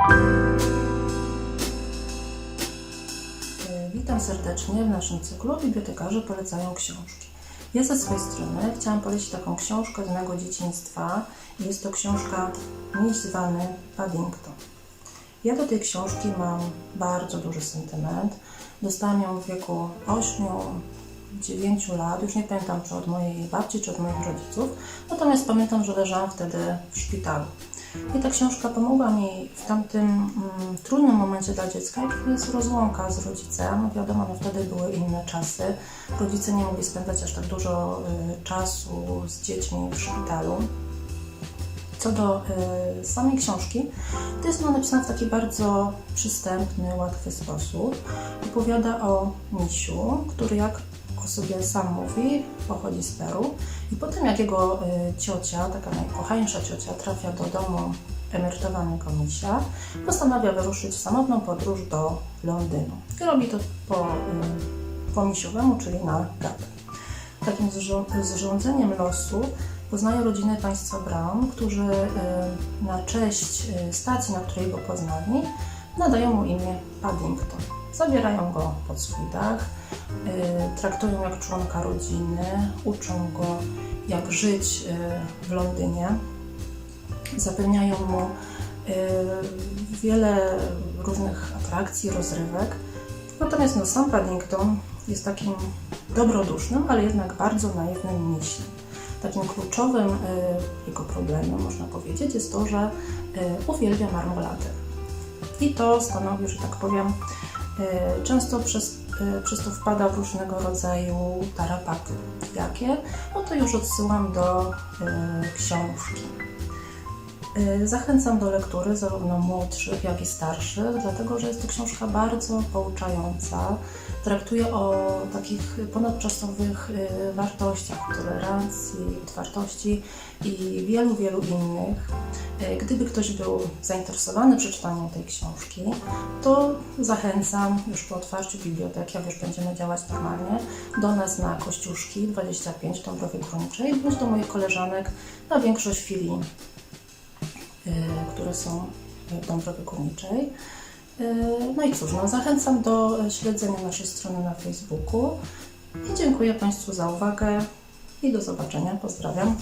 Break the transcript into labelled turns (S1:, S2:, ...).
S1: E, Witam serdecznie w naszym cyklu Bibliotekarze polecają książki. Ja ze swojej strony chciałam polecić taką książkę z mojego dzieciństwa. Jest to książka Miś zwany Paddington. Ja do tej książki mam bardzo duży sentyment. Dostałam ją w wieku 8-9 lat. Już nie pamiętam, czy od mojej babci, czy od moich rodziców. Natomiast pamiętam, że leżałam wtedy w szpitalu. I ta książka pomogła mi w tamtym mm, trudnym momencie dla dziecka, jakim jest rozłąka z rodzicem. No wiadomo, no wtedy były inne czasy. Rodzice nie mogli spędzać aż tak dużo y, czasu z dziećmi w szpitalu. Co do y, samej książki, to jest ona napisana w taki bardzo przystępny, łatwy sposób. Opowiada o misiu, który jak o sobie sam mówi, pochodzi z Peru. I potem jak jego y, ciocia, taka najkochańsza ciocia, trafia do domu emerytowanego misia, postanawia wyruszyć w samotną podróż do Londynu. I robi to po, y, po misiowemu, czyli na gapę. Takim zrząd- zrządzeniem losu poznaje rodzinę państwa Brown, którzy y, na cześć stacji, na której go poznali, nadają mu imię Paddington. Zabierają go pod swój dach, y, traktują jak członka rodziny, uczą go jak żyć y, w Londynie, zapewniają mu y, wiele różnych atrakcji, rozrywek. Natomiast no, sam Paddington jest takim dobrodusznym, ale jednak bardzo naiwnym misiem. Takim kluczowym jego problemem, można powiedzieć, jest to, że uwielbia marmoladę. I to stanowi, że tak powiem, y, często przez, y, przez to wpada w różnego rodzaju tarapaty. Jakie? No to już odsyłam do y, książki. Y, Zachęcam do lektury zarówno młodszych, jak i starszych, dlatego że jest to książka bardzo pouczająca. Traktuje o takich ponadczasowych y, wartościach, tolerancji, otwartości i wielu, wielu innych. Y, Gdyby ktoś był zainteresowany przeczytaniem tej książki, to zachęcam już po otwarciu biblioteki, jak już będziemy działać normalnie, do nas na Kościuszki 25 w Dąbrowie Górniczej, bądź do moich koleżanek na większość filii które są w Dąbrowie Górniczej. Y, No i cóż, no, zachęcam do śledzenia naszej strony na Facebooku i dziękuję Państwu za uwagę i do zobaczenia. Pozdrawiam.